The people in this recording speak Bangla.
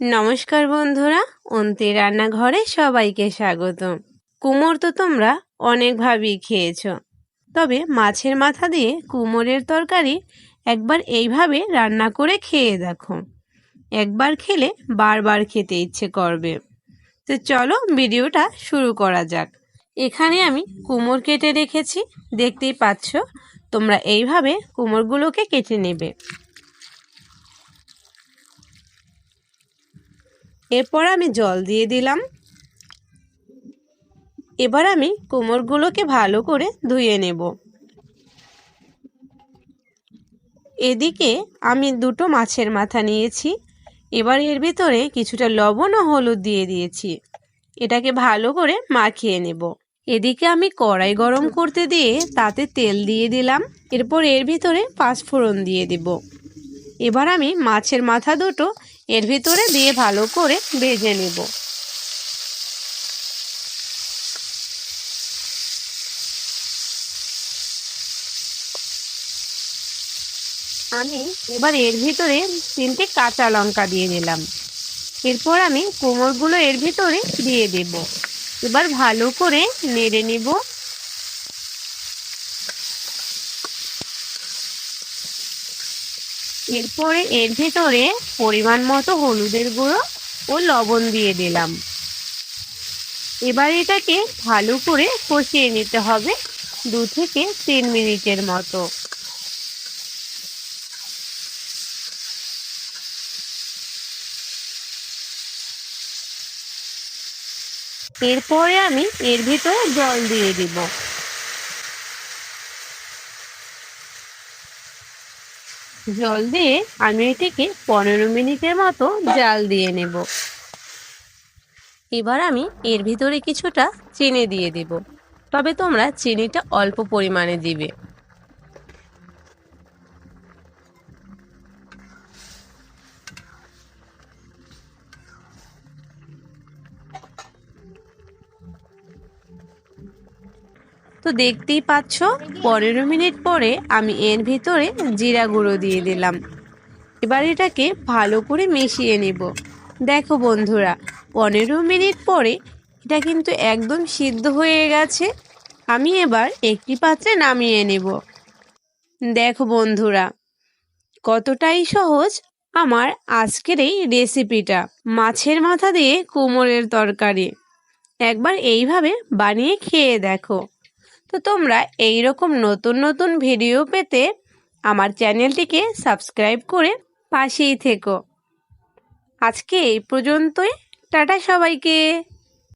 নমস্কার বন্ধুরা, অন্তি রান্নাঘরে সবাইকে স্বাগত কুমোর তো তোমরা অনেকভাবেই খেয়েছ। তবে মাছের মাথা দিয়ে কুমোরের তরকারি একবার এইভাবে রান্না করে খেয়ে দেখো। একবার খেলে বারবার খেতে ইচ্ছে করবে। তো চলো ভিডিওটা শুরু করা যাক। এখানে আমি কুমোর কেটে রেখেছি। দেখতেই পাচ্ছ, তোমরা এইভাবে কুমোরগুলোকে কেটে নেবে। এরপর আমি জল দিয়ে দিলাম। এবার আমি কোমরগুলোকে ভালো করে ধুয়ে নেব। এদিকে আমি দুটো মাছের মাথা নিয়েছি। এবার এর ভিতরে কিছুটা লবণ ও হলুদ দিয়ে দিয়েছি। এটাকে ভালো করে মাখিয়ে নেব। এদিকে আমি কড়াই গরম করতে দিয়ে তাতে তেল দিয়ে দিলাম। এরপর এর ভিতরে পাঁচফোড়ন দিয়ে দেব। এবার আমি মাছের মাথা দুটো এর ভিতরে দিয়ে ভালো করে ভেজে নেব। আমি এবার এর ভিতরে তিনটে কাঁচা লঙ্কা দিয়ে দিলাম। এরপর আমি কোমরগুলো এর ভিতরে দিয়ে দেব। এবার ভালো করে নেড়ে নেব। এরপরে এর ভেতরে পরিমাণ মতো হলুদের গুঁড়ো ও লবণ দিয়ে দিলাম। এবার এটাকে ভালো করে কষিয়ে নিতে হবে দু থেকে তিন মিনিটের মতো। এরপরে আমি এর ভিতরে জল দিয়ে দিব। জল দিয়ে আমি এটিকে পনেরো মিনিটের মতো জাল দিয়ে নেব। এবার আমি এর ভিতরে কিছুটা চিনি দিয়ে দেব। তবে তোমরা চিনিটা অল্প পরিমাণে দিবে। তো দেখতেই পাচ্ছ পনেরো মিনিট পরে আমি এর ভিতরে জিরা গুঁড়ো দিয়ে দিলাম। এবার এটাকে ভালো করে মিশিয়ে নেব। দেখো বন্ধুরা, পনেরো মিনিট পরে এটা কিন্তু একদম সিদ্ধ হয়ে গেছে। আমি এবার একটি পাত্রে নামিয়ে নেব। দেখো বন্ধুরা, কতটাই সহজ আমার আজকের এই রেসিপিটা, মাছের মাথা দিয়ে কোমরের তরকারি। একবার এইভাবে বানিয়ে খেয়ে দেখো। তো তোমরা এই রকম নতুন নতুন ভিডিও পেতে আমার চ্যানেলটিকে সাবস্ক্রাইব করে পাশেই থেকো। আজকে এই পর্যন্তই। টাটা সবাইকে।